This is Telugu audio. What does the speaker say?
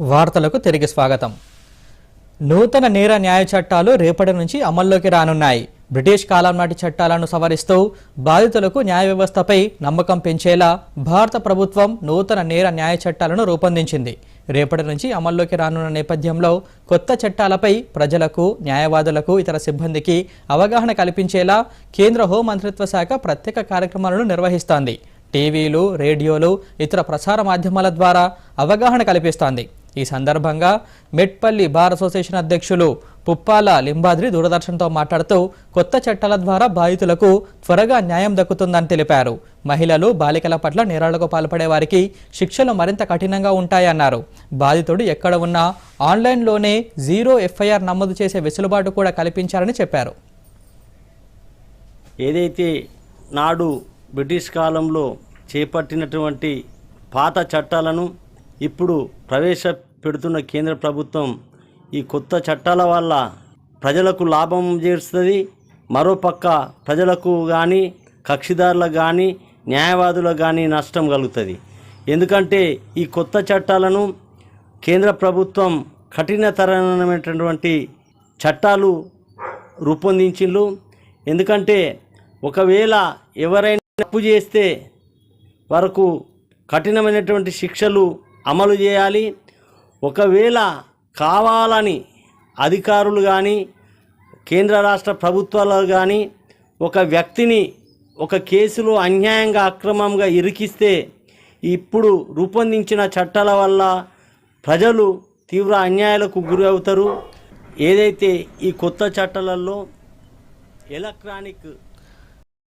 వార్తలకు తిరిగి స్వాగతం. నూతన నేర న్యాయ చట్టాలు రేపటి నుంచి అమల్లోకి రానున్నాయి. బ్రిటిష్ కాలం నాటి చట్టాలను సవరిస్తూ బాధితులకు న్యాయ వ్యవస్థపై నమ్మకం పెంచేలా భారత ప్రభుత్వం నూతన నేర న్యాయ చట్టాలను రూపొందించింది. రేపటి నుంచి అమల్లోకి రానున్న నేపథ్యంలో కొత్త చట్టాలపై ప్రజలకు న్యాయవాదులకు ఇతర సిబ్బందికి అవగాహన కల్పించేలా కేంద్ర హోం మంత్రిత్వ శాఖ ప్రత్యేక కార్యక్రమాలను నిర్వహిస్తోంది. టీవీలు రేడియోలు ఇతర ప్రసార మాధ్యమాల ద్వారా అవగాహన కల్పిస్తోంది. ఈ సందర్భంగా మెట్పల్లి బార్ అసోసియేషన్ అధ్యక్షులు పుప్పాల లింబాద్రి దూరదర్శన్తో మాట్లాడుతూ కొత్త చట్టాల ద్వారా బాధితులకు త్వరగా న్యాయం దక్కుతుందని తెలిపారు. మహిళలు బాలికల పట్ల నేరాలకు పాల్పడే వారికి శిక్షలు మరింత కఠినంగా ఉంటాయన్నారు. బాధితుడు ఎక్కడ ఉన్నా ఆన్లైన్లోనే జీరో ఎఫ్ఐఆర్ నమోదు చేసే వెసులుబాటు కూడా కల్పించారని చెప్పారు. ఏదైతే నాడు బ్రిటిష్ కాలంలో చేపట్టినటువంటి పాత చట్టాలను ఇప్పుడు ప్రవేశపెడుతున్న కేంద్ర ప్రభుత్వం ఈ కొత్త చట్టాల వల్ల ప్రజలకు లాభం చేస్తుంది. మరోపక్క ప్రజలకు కానీ కక్షిదారులకు కానీ న్యాయవాదులకు కానీ నష్టం కలుగుతుంది. ఎందుకంటే ఈ కొత్త చట్టాలను కేంద్ర ప్రభుత్వం కఠినతరమైనటువంటి చట్టాలు రూపొందించిండ్రు. ఎందుకంటే ఒకవేళ ఎవరైనా తప్పు చేస్తే వరకు కఠినమైనటువంటి శిక్షలు అమలు చేయాలి. ఒకవేళ కావాలని అధికారులు కానీ కేంద్ర రాష్ట్ర ప్రభుత్వాలు కానీ ఒక వ్యక్తిని ఒక కేసులో అన్యాయంగా అక్రమంగా ఇరికిస్తే ఇప్పుడు రూపొందించిన చట్టాల వల్ల ప్రజలు తీవ్ర అన్యాయాలకు గురి అవుతారు ఏదైతే ఈ కొత్త చట్టాలలో ఎలక్ట్రానిక్